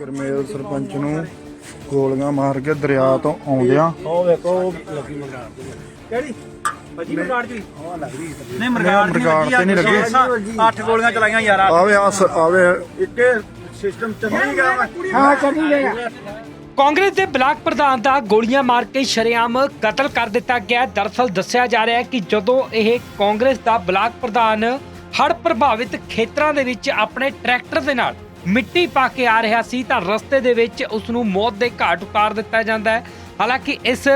ਗਰਮੇਲ ਸਰਪੰਚ ਨੂੰ ਗੋਲੀਆਂ ਮਾਰ ਕੇ ਦਰਿਆ ਤੋਂ ਆਉਂਦਿਆਂ। ਉਹ ਵੇਖੋ ਲੱਗੀ ਮਰਗਾੜ ਦੀ ਕਿਹੜੀ? ਵੱਜੀ ਮਰਗਾੜ ਦੀ। ਉਹ ਲੱਗਦੀ ਨਹੀਂ ਤੇ ਨਹੀਂ ਲੱਗੀ। ਅੱਠ ਗੋਲੀਆਂ ਚਲਾਈਆਂ ਯਾਰ। ਆਵੇ ਆਸ ਆਵੇ ਇੱਕੇ ਸਿਸਟਮ ਚੱਲੀ ਗਿਆ ਹਾਂ ਚੱਲੀ ਜਾਏਗਾ ਕਾਂਗਰਸ ਦੇ ਬਲਾਕ ਪ੍ਰਧਾਨ ਦਾ ਗੋਲੀਆਂ ਮਾਰ ਕੇ ਸ਼ਰੇਆਮ ਕਤਲ ਕਰ ਦਿੱਤਾ ਗਿਆ। ਹੈ। ਦਰਅਸਲ ਦੱਸਿਆ ਜਾ ਰਿਹਾ ਹੈ ਕਿ ਜਦੋਂ ਇਹ ਕਾਂਗਰਸ ਦਾ ਬਲਾਕ ਪ੍ਰਧਾਨ ਹੜ੍ਹ ਪ੍ਰਭਾਵਿਤ ਖੇਤਰਾਂ ਦੇ ਵਿੱਚ ਆਪਣੇ ਟਰੈਕਟਰ ਦੇ ਨਾਲ ਮਿੱਟੀ ਪਾ ਕੇ ਆ ਰਿਹਾ ਸੀ ਤਾਂ ਰਸਤੇ ਦੇ ਵਿੱਚ ਉਸ ਨੂੰ ਮੌਤ ਦੇ ਘਾਟ ਉਤਾਰ ਦਿੱਤਾ ਜਾਂਦਾ ਹੈ। ਹਾਲਾਂਕਿ ਇਸ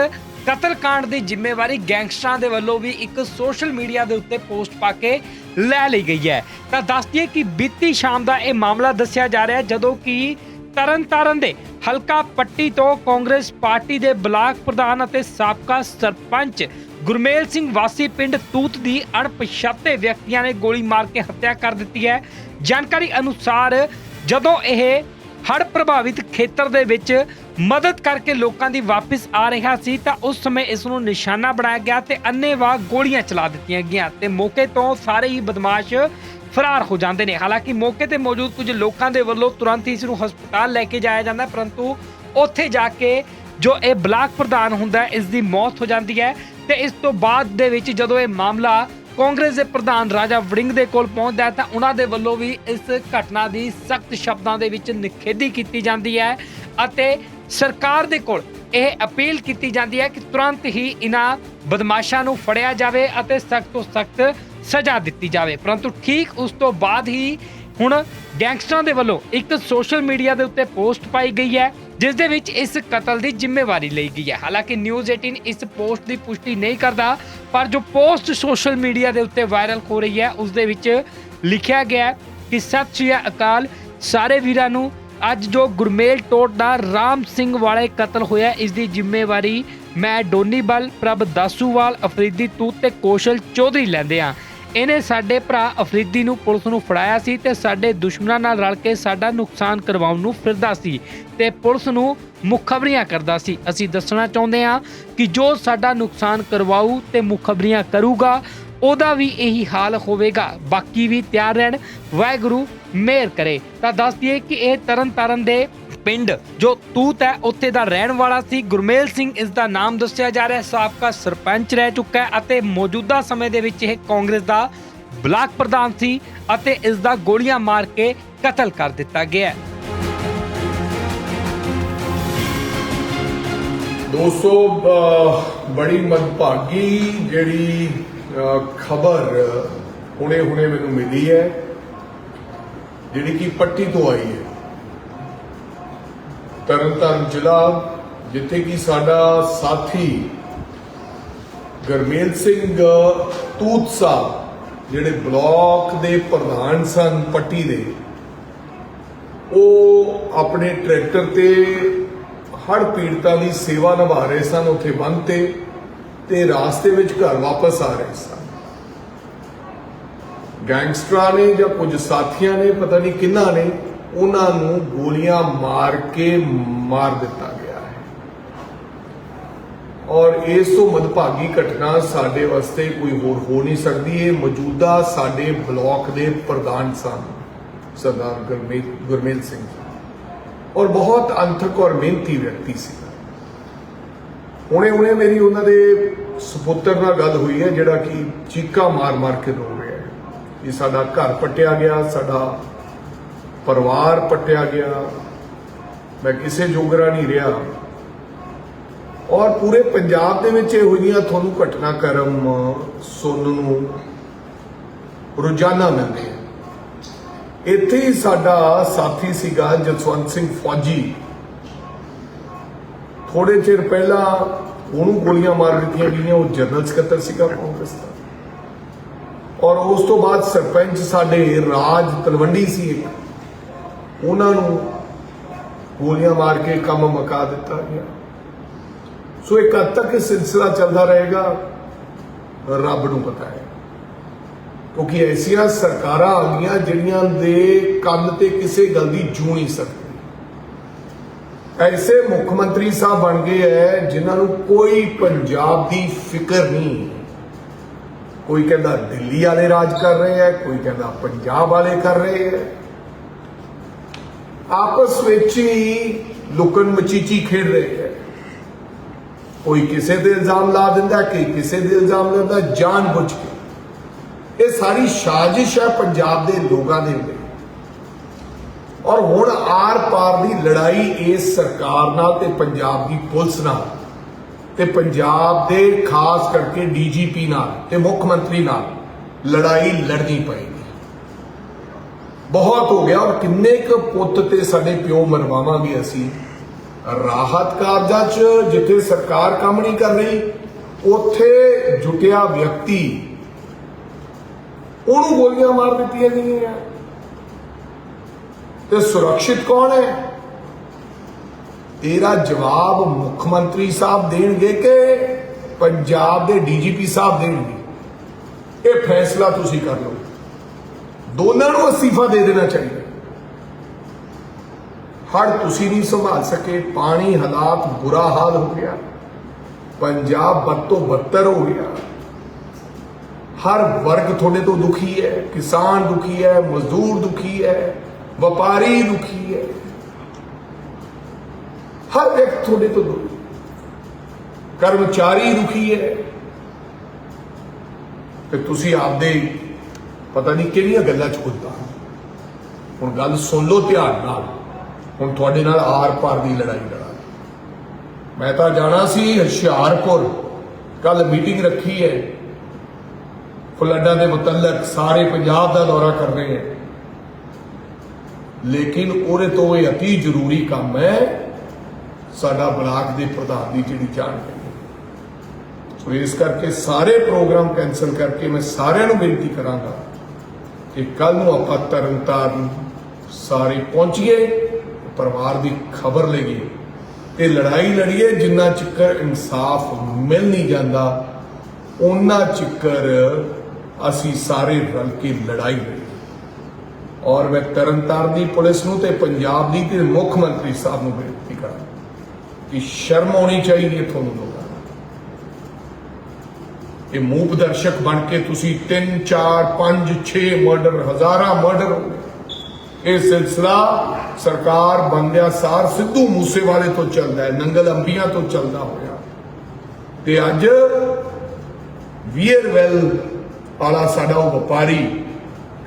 ਕਤਲकांड ਦੀ ਜ਼ਿੰਮੇਵਾਰੀ ਗੈਂਗਸਟਰਾਂ ਦੇ ਵੱਲੋਂ ਵੀ ਇੱਕ ਸੋਸ਼ਲ ਮੀਡੀਆ ਦੇ ਉੱਤੇ ਪੋਸਟ ਪਾ ਕੇ ਲੈ ਲਈ ਗਈ ਹੈ। ਤਾਂ ਦੱਸ ਦਈਏ ਕਿ ਬੀਤੀ ਸ਼ਾਮ ਦਾ ਇਹ ਮਾਮਲਾ ਦੱਸਿਆ ਜਾ ਰਿਹਾ ਜਦੋਂ ਕਿ ਤਰਨਤਾਰਨ ਦੇ ਹਲਕਾ ਪੱਟੀ ਤੋਂ ਕਾਂਗਰਸ ਪਾਰਟੀ ਦੇ ਬਲਾਕ ਪ੍ਰਧਾਨ ਅਤੇ ਸਾਬਕਾ ਸਰਪੰਚ ਗੁਰਮੇਲ ਸਿੰਘ ਵਾਸੀ ਪਿੰਡ ਤੂਤ ਦੀ ਅਣਪਛਾਤੇ ਵਿਅਕਤੀਆਂ ਨੇ ਗੋਲੀ ਮਾਰ ਕੇ ਹੱਤਿਆ ਕਰ ਦਿੱਤੀ ਹੈ। ਜਾਣਕਾਰੀ ਅਨੁਸਾਰ ਜਦੋਂ ਇਹ ਹੜ੍ਹ ਪ੍ਰਭਾਵਿਤ ਖੇਤਰ ਦੇ ਵਿੱਚ ਮਦਦ ਕਰਕੇ ਲੋਕਾਂ ਦੀ ਵਾਪਸ ਆ ਰਿਹਾ ਸੀ ਤਾਂ ਉਸ ਸਮੇਂ ਇਸ ਨੂੰ ਨਿਸ਼ਾਨਾ ਬਣਾਇਆ ਗਿਆ ਤੇ ਅੰਨੇਵਾਹ ਗੋਲੀਆਂ ਚਲਾ ਦਿੱਤੀਆਂ ਗਈਆਂ ਤੇ ਮੌਕੇ ਤੋਂ ਸਾਰੇ ਹੀ ਬਦਮਾਸ਼ ਫਰਾਰ ਹੋ ਜਾਂਦੇ ਨੇ। ਹਾਲਾਂਕਿ ਮੌਕੇ ਤੇ ਮੌਜੂਦ ਕੁਝ ਲੋਕਾਂ ਦੇ ਵੱਲੋਂ ਤੁਰੰਤ ਹੀ ਇਸ ਨੂੰ ਹਸਪਤਾਲ ਲੈ ਕੇ ਜਾਇਆ ਜਾਂਦਾ, ਪਰੰਤੂ ਉੱਥੇ ਜਾ ਕੇ ਜੋ ਇਹ ਬਲਾਕ ਪ੍ਰਧਾਨ ਹੁੰਦਾ ਇਸ ਦੀ ਮੌਤ ਹੋ ਜਾਂਦੀ ਹੈ ਤੇ ਇਸ ਤੋਂ ਬਾਅਦ ਦੇ ਵਿੱਚ ਜਦੋਂ ਇਹ ਮਾਮਲਾ ਕਾਂਗਰਸ ਦੇ ਪ੍ਰਧਾਨ ਰਾਜਾ ਵੜਿੰਗ ਦੇ ਕੋਲ ਪਹੁੰਚਦਾ ਹੈ ਤਾਂ ਉਹਨਾਂ ਦੇ ਵੱਲੋਂ ਵੀ ਇਸ ਘਟਨਾ ਦੀ ਸਖਤ ਸ਼ਬਦਾਂ ਦੇ ਵਿੱਚ ਨਿਖੇਧੀ ਕੀਤੀ ਜਾਂਦੀ ਹੈ ਅਤੇ ਸਰਕਾਰ ਦੇ ਕੋਲ ਇਹ ਅਪੀਲ ਕੀਤੀ ਜਾਂਦੀ ਹੈ ਕਿ ਤੁਰੰਤ ਹੀ ਇਹਨਾਂ ਬਦਮਾਸ਼ਾਂ ਨੂੰ ਫੜਿਆ ਜਾਵੇ ਅਤੇ ਸਖਤ ਤੋਂ ਸਖਤ ਸਜ਼ਾ ਦਿੱਤੀ ਜਾਵੇ। ਪਰੰਤੂ ਠੀਕ ਉਸ ਤੋਂ ਬਾਅਦ ਹੀ ਹੁਣ ਗੈਂਗਸਟਰਾਂ ਦੇ ਵੱਲੋਂ ਇੱਕ ਸੋਸ਼ਲ ਮੀਡੀਆ ਦੇ ਉੱਤੇ ਪੋਸਟ ਪਾਈ ਗਈ ਹੈ, ਜਿਸ ਦੇ ਵਿੱਚ ਇਸ ਕਤਲ ਦੀ ਜ਼ਿੰਮੇਵਾਰੀ ਲਈ ਗਈ ਹੈ। ਹਾਲਾਂਕਿ ਨਿਊਜ਼ 18 ਇਸ ਪੋਸਟ ਦੀ ਪੁਸ਼ਟੀ ਨਹੀਂ ਕਰਦਾ ਪਰ ਜੋ ਪੋਸਟ ਸੋਸ਼ਲ ਮੀਡੀਆ ਦੇ ਉੱਤੇ ਵਾਇਰਲ ਹੋ ਰਹੀ ਹੈ, ਉਸ ਦੇ ਵਿੱਚ ਲਿਖਿਆ ਗਿਆ ਕਿ ਸਤਿ ਸ਼੍ਰੀ ਅਕਾਲ, ਸਾਰੇ ਵੀਰਾਂ ਨੂੰ ਅੱਜ ਜੋ ਗੁਰਮੇਲ ਟੋਟ ਦਾ ਰਾਮ ਸਿੰਘ ਵਾਲੇ ਕਤਲ ਹੋਇਆ, ਇਸ ਦੀ ਜ਼ਿੰਮੇਵਾਰੀ ਮੈਂ ਡੋਨੀਬਲ ਪ੍ਰਭ ਦਾਸੂਵਾਲ, ਅਫਰੀਦੀ ਤੂਤ ਤੇ ਕੌਸ਼ਲ ਚੌਧਰੀ ਲੈਂਦੇ ਆ ਇਹਨੇ ਸਾਡੇ ਭਰਾ ਅਫਰੀਦੀ ਨੂੰ ਪੁਲਿਸ ਨੂੰ ਫੜਾਇਆ ਸੀ ਤੇ ਸਾਡੇ ਦੁਸ਼ਮਣਾਂ ਨਾਲ ਰਲ ਕੇ ਸਾਡਾ ਨੁਕਸਾਨ ਕਰਵਾਉਣ ਨੂੰ ਫਿਰਦਾ ਸੀ ਤੇ ਪੁਲਿਸ ਨੂੰ ਮੁਖਬਰੀਆਂ ਕਰਦਾ ਸੀ। ਅਸੀਂ ਦੱਸਣਾ ਚਾਹੁੰਦੇ ਹਾਂ ਕਿ ਜੋ ਸਾਡਾ ਨੁਕਸਾਨ ਕਰਵਾਊ ਤੇ ਮੁਖਬਰੀਆਂ ਕਰੂਗਾ, ਉਹਦਾ ਵੀ ਇਹੀ ਹਾਲ ਹੋਵੇਗਾ। ਬਾਕੀ ਵੀ ਤਿਆਰ ਰਹਿਣ। ਵਾਹਿਗੁਰੂ ਮਿਹਰ ਕਰੇ। ਤਾਂ ਦੱਸ ਦਈਏ ਕਿ ਇਹ ਤਰਨ ਤਾਰਨ ਦੇ ਪਿੰਡ ਜੋ ਤੂਤ ਹੈ ਉੱਥੇ ਦਾ ਰਹਿਣ ਵਾਲਾ ਸੀ। ਗੁਰਮੇਲ ਸਿੰਘ ਇਸ ਦਾ ਨਾਮ ਦੱਸਿਆ ਜਾ ਰਿਹਾ ਹੈ। ਸਾਬਕਾ ਸਰਪੰਚ ਰਹਿ ਚੁੱਕਾ ਹੈ ਅਤੇ ਮੌਜੂਦਾ ਸਮੇਂ ਦੇ ਵਿੱਚ ਇਹ ਕਾਂਗਰਸ ਦਾ ਬਲਾਕ ਪ੍ਰਧਾਨ ਸੀ ਅਤੇ ਇਸ ਦਾ ਗੋਲੀਆਂ ਮਾਰ ਕੇ ਕਤਲ ਕਰ ਦਿੱਤਾ ਗਿਆ ਹੈ। ਦੋਸਤੋ ਅਹ, ਬੜੀ ਮੰਦਭਾਗੀ ਜਿਹੜੀ ਖਬਰ ਹੁਣੇ ਹੁਣੇ ਮੈਨੂੰ ਮਿਲੀ ਹੈ ਜਿਹੜੀ ਕਿ ਪੱਟੀ ਤੋਂ ਆਈ ਹੈ। ਤਰਨਤਾਰਨ ਜ਼ਿਲ੍ਹਾ, ਜਿੱਥੇ ਕਿ ਸਾਡਾ ਸਾਥੀ ਗਰਮੇਲ ਸਿੰਘ ਤੂਤ ਸਾਹਿਬ ਜਿਹੜੇ ਬਲਾਕ ਦੇ ਪ੍ਰਧਾਨ ਸਨ ਪੱਟੀ ਦੇ, ਉਹ ਆਪਣੇ ਟਰੈਕਟਰ ਤੇ ਹੜ ਪੀੜਤਾਂ ਦੀ ਸੇਵਾ ਨਿਭਾ ਰਹੇ ਸਨ ਉੱਥੇ ਬੰਦ ਤੇ ਤੇ ਰਾਸਤੇ ਵਿੱਚ ਘਰ ਵਾਪਸ ਆ ਰਹੇ ਸਨ। ਗੈਂਗਸਟਰਾਂ ਨੇ ਜਾਂ ਕੁਝ ਸਾਥੀਆਂ ਨੇ, ਪਤਾ ਨਹੀਂ ਕਿੰਨਾ ਨੇ ਉਹਨਾਂ ਨੂੰ ਗੋਲੀਆਂ ਮਾਰ ਕੇ ਮਾਰ ਦਿੱਤਾ ਗਿਆ ਹੈ। ਔਰ ਇਸ ਤੋਂ ਮਦਭਾਗੀ ਘਟਨਾ ਸਾਡੇ ਵਾਸਤੇ ਕੋਈ ਹੋਰ ਹੋ ਨਹੀਂ ਸਕਦੀ। ਇਹ ਮੌਜੂਦਾ ਸਾਡੇ ਬਲਾਕ ਦੇ ਪ੍ਰਧਾਨ ਸਨ, ਸਰਦਾਰ ਗੁਰਮੇਲ ਗੁਰਮੇਲ ਸਿੰਘ ਔਰ ਬਹੁਤ ਅੰਥਕ ਔਰ ਮਿਹਨਤੀ ਵਿਅਕਤੀ ਸੀ। ਹੁਣੇ ਹੁਣੇ ਮੇਰੀ ਉਹਨਾਂ ਦੇ ਸੁਪੁੱਤਰ ਨਾਲ ਗੱਲ ਹੋਈ ਹੈ, ਜਿਹੜਾ ਕਿ ਚੀਕਾ ਮਾਰ ਮਾਰ ਕੇ ਰੋ ਰਿਹਾ ਹੈ। ਕਿ ਸਾਡਾ ਘਰ ਪੱਟਿਆ ਗਿਆ, ਸਾਡਾ ਪਰਿਵਾਰ ਪੱਟਿਆ ਗਿਆ। ਮੈਂ ਕਿਸੇ ਜੋਗਰਾ ਨਹੀਂ ਰਿਹਾ। ਔਰ ਪੂਰੇ ਪੰਜਾਬ ਦੇ ਵਿੱਚ ਇਹੋ ਜਿਹੀਆਂ ਤੁਹਾਨੂੰ ਘਟਨਾਕ੍ਰਮ ਸੁਣਨ ਨੂੰ ਰੋਜ਼ਾਨਾ ਮਿਲਦੇ ਆ। ਇੱਥੇ ਹੀ ਸਾਡਾ ਸਾਥੀ ਸੀਗਾ ਜਸਵੰਤ ਸਿੰਘ ਫੌਜੀ। ਥੋੜੇ ਚਿਰ ਪਹਿਲਾਂ ਉਹਨੂੰ ਗੋਲੀਆਂ ਮਾਰ ਦਿੱਤੀਆਂ ਗਈਆਂ। ਉਹ ਜਨਰਲ ਸਕੱਤਰ ਸੀਗਾ ਕਾਂਗਰਸ ਦਾ। ਔਰ ਉਸ ਤੋਂ ਬਾਅਦ ਸਰਪੰਚ ਸਾਡੇ ਰਾਜ ਤਲਵੰਡੀ ਸੀ ਇੱਕ। ਉਹਨਾਂ ਨੂੰ ਗੋਲੀਆਂ ਮਾਰ ਕੇ ਕੰਮ ਮਕਾ ਦਿੱਤਾ ਗਿਆ। ਸੋ ਇਹ ਕਦ ਤੱਕ ਇਹ ਸਿਲਸਿਲਾ ਚੱਲਦਾ ਰਹੇਗਾ, ਰੱਬ ਨੂੰ ਪਤਾ ਹੈ। ਕਿਉਂਕਿ ਐਸੀਆਂ ਸਰਕਾਰਾਂ ਆ ਗਈਆਂ ਜਿਹੜੀਆਂ ਦੇ ਕੰਨ ਤੇ ਕਿਸੇ ਗੱਲ ਦੀ ਜੂ ਨਹੀਂ ਸਕਦੀ। ਐਸੇ ਮੁੱਖ ਮੰਤਰੀ ਸਾਹਿਬ ਬਣ ਗਏ ਐ, ਜਿਨ੍ਹਾਂ ਨੂੰ ਕੋਈ ਪੰਜਾਬ ਦੀ ਫਿਕਰ ਨਹੀਂ। ਕੋਈ ਕਹਿੰਦਾ ਦਿੱਲੀ ਵਾਲੇ ਰਾਜ ਕਰ ਰਹੇ ਐ, ਕੋਈ ਕਹਿੰਦਾ ਪੰਜਾਬ ਵਾਲੇ ਕਰ ਰਹੇ ਐ। ਆਪਸ ਵਿੱਚ ਹੀ ਲੁਕਣ ਮਚੀਚੀ ਖੇਡ ਰਹੇ ਹੈ। ਕੋਈ ਕਿਸੇ ਦੇ ਇਲਜ਼ਾਮ ਲਾ ਦਿੰਦਾ ਕਿ ਕਿਸੇ ਦੇ ਇਲਜ਼ਾਮ ਲਾਉਂਦਾ, ਜਾਣ ਬੁੱਝ ਕੇ। ਇਹ ਸਾਰੀ ਸਾਜ਼ਿਸ਼ ਹੈ ਪੰਜਾਬ ਦੇ ਲੋਕਾਂ ਦੇ ਲਈ ਔਰ ਹੁਣ ਆਰ ਪਾਰ ਦੀ ਲੜਾਈ ਇਸ ਸਰਕਾਰ ਨਾਲ ਤੇ ਪੰਜਾਬ ਦੀ ਪੁਲਿਸ ਨਾਲ ਤੇ ਪੰਜਾਬ ਦੇ ਖਾਸ ਕਰਕੇ ਡੀਜੀਪੀ ਨਾਲ ਤੇ ਮੁੱਖ ਮੰਤਰੀ ਨਾਲ ਲੜਾਈ ਲੜਨੀ ਪਏਗੀ। ਬਹੁਤ ਹੋ ਗਿਆ ਔਰ ਕਿੰਨੇ ਕੁ ਪੁੱਤ ਤੇ ਸਾਡੇ ਪਿਓ ਮਰਵਾਵਾਂਗੇ ਅਸੀਂ। ਰਾਹਤ ਕਾਰਜਾਂ 'ਚ ਜਿੱਥੇ ਸਰਕਾਰ ਕੰਮ ਨਹੀਂ ਕਰ ਰਹੀ, ਉੱਥੇ ਜੁਟਿਆ ਵਿਅਕਤੀ। ਉਹਨੂੰ ਗੋਲੀਆਂ ਮਾਰ ਦਿੱਤੀਆਂ ਗਈਆਂ। ਤੇ ਸੁਰੱਖਿਅਤ ਕੌਣ ਹੈ? ਇਹਦਾ ਜਵਾਬ ਮੁੱਖ ਮੰਤਰੀ ਸਾਹਿਬ ਦੇਣਗੇ ਕਿ ਪੰਜਾਬ ਦੇ ਡੀਜੀਪੀ ਸਾਹਿਬ ਦੇਣਗੇ। ਇਹ ਫੈਸਲਾ ਤੁਸੀਂ ਕਰ ਲਓ। ਦੋਨਾਂ ਨੂੰ ਅਸਤੀਫਾ ਦੇ ਦੇਣਾ ਚਾਹੀਦਾ। ਹੜ ਤੁਸੀਂ ਨਹੀਂ ਸੰਭਾਲ ਸਕੇ, ਪਾਣੀ, ਹਾਲਾਤ ਬੁਰਾ ਹਾਲ ਹੋ ਗਿਆ। ਪੰਜਾਬ ਬਦ ਤੋਂ ਬੱਤਰ ਹੋ ਗਿਆ। ਹਰ ਵਰਗ ਤੁਹਾਡੇ ਤੋਂ ਦੁਖੀ ਹੈ, ਕਿਸਾਨ ਦੁਖੀ ਹੈ, ਮਜ਼ਦੂਰ ਦੁਖੀ ਹੈ, ਵਪਾਰੀ ਦੁਖੀ ਹੈ। ਹਰ ਇੱਕ ਤੁਹਾਡੇ ਤੋਂ ਦੁਖੀ। ਕਰਮਚਾਰੀ ਦੁਖੀ ਹੈ। ਤੇ ਤੁਸੀਂ ਆਪਦੇ ਪਤਾ ਨਹੀਂ ਕਿਹੜੀਆਂ ਗੱਲਾਂ ਚ ਕੁੱਦਾ ਹੁਣ ਗੱਲ ਸੁਣ ਲਓ ਧਿਆਨ ਨਾਲ। ਹੁਣ ਤੁਹਾਡੇ ਨਾਲ ਆਰ ਪਾਰ ਦੀ ਲੜਾਈ ਲੜਾ ਮੈਂ ਤਾਂ ਜਾਣਾ ਸੀ ਹੁਸ਼ਿਆਰਪੁਰ। ਕੱਲ ਮੀਟਿੰਗ ਰੱਖੀ ਹੈ। ਫਲੱਡਾਂ ਦੇ ਮੁਤਲਕ ਸਾਰੇ ਪੰਜਾਬ ਦਾ ਦੌਰਾ ਕਰ ਰਹੇ ਹੈ। ਲੇਕਿਨ ਉਹਦੇ ਤੋਂ ਇਹ ਅਤੀ ਜ਼ਰੂਰੀ ਕੰਮ ਹੈ, ਸਾਡਾ ਬਲਾਕ ਦੇ ਪ੍ਰਧਾਨ ਦੀ ਜਿਹੜੀ ਜਾਣਕਾਰੀ ਸੋ ਇਸ ਕਰਕੇ ਸਾਰੇ ਪ੍ਰੋਗਰਾਮ ਕੈਨਸਲ ਕਰਕੇ ਮੈਂ ਸਾਰਿਆਂ ਨੂੰ ਬੇਨਤੀ ਕਰਾਂਗਾ ਕਿ ਕੱਲ ਨੂੰ ਆਪਾਂ ਤਰਨਤਾਰਨ ਸਾਰੇ ਪਹੁੰਚੀਏ, ਪਰਿਵਾਰ ਦੀ ਖਬਰ ਲਈਏ ਤੇ ਲੜਾਈ ਲੜੀਏ, ਜਿੰਨਾ ਚਿਕਰ ਇਨਸਾਫ ਮਿਲ ਨਹੀਂ ਜਾਂਦਾ ਉਹਨਾਂ ਚਿੱਕਰ ਅਸੀਂ ਸਾਰੇ ਰਲ ਕੇ ਲੜਾਈ ਲੜੀਏ। ਔਰ ਮੈਂ ਤਰਨਤਾਰਨ ਦੀ ਪੁਲਿਸ ਨੂੰ ਤੇ ਪੰਜਾਬ ਦੀ ਤੇ ਮੁੱਖ ਮੰਤਰੀ ਸਾਹਿਬ ਨੂੰ ਬੇਨਤੀ ਕਰਾਂ ਕਿ ਸ਼ਰਮ ਆਉਣੀ ਚਾਹੀਦੀ ਹੈ ਤੁਹਾਨੂੰ ਲੋਕਾਂ ਨੂੰ ਇਹ ਮੂਪ ਦਰਸ਼ਕ ਬਣ ਕੇ ਤੁਸੀਂ 3 4 5 6 ਮਰਡਰ ਹਜ਼ਾਰਾਂ ਮਰਡਰ ਹੋ। ਇਹ ਸਿਲਸਿਲਾ ਸਰਕਾਰ ਬੰਦਿਆ ਸਾਰ ਸਿੱਧੂ ਮੂਸੇਵਾਲੇ ਤੋਂ ਚੱਲਦਾ ਹੈ, ਨੰਗਲ ਅੰਬੀਆਂ ਤੋਂ ਚੱਲਦਾ ਹੋਇਆ। ਤੇ ਅੱਜ ਵੀਅਰਵੈਲ ਵਾਲਾ ਸਾਡਾ ਉਹ ਵਪਾਰੀ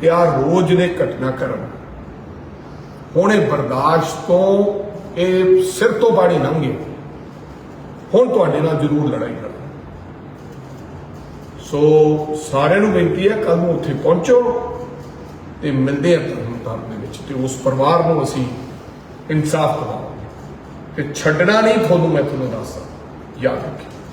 ਕਿ ਆ ਰੋਜ਼ ਨੇ ਘਟਨਾ ਕਰਨ। ਹੁਣ ਇਹ ਬਰਦਾਸ਼ਤ ਤੋਂ ਇਹ ਸਿਰ ਤੋਂ ਬਾਣੀ ਲੰਘੇ। ਹੁਣ ਤੁਹਾਡੇ ਨਾਲ ਜ਼ਰੂਰ ਲੜਾਈ ਕਰਾਂ ਸੋ ਸਾਰਿਆਂ ਨੂੰ ਬੇਨਤੀ ਹੈ ਕੱਲ ਨੂੰ ਉੱਥੇ ਪਹੁੰਚੋ ਤੇ ਮਿਲਦੇ ਆ ਤਰਨਤਾਰਨ ਦੇ ਵਿੱਚ ਤੇ ਉਸ ਪਰਿਵਾਰ ਨੂੰ ਅਸੀਂ ਇਨਸਾਫ ਦਿਵਾਵਾਂਗੇ। ਤੇ ਛੱਡਣਾ ਨਹੀਂ, ਤੁਹਾਨੂੰ ਮੈਂ ਤੁਹਾਨੂੰ ਦੱਸਦਾ। ਯਾਦ ਰੱਖਿਓ।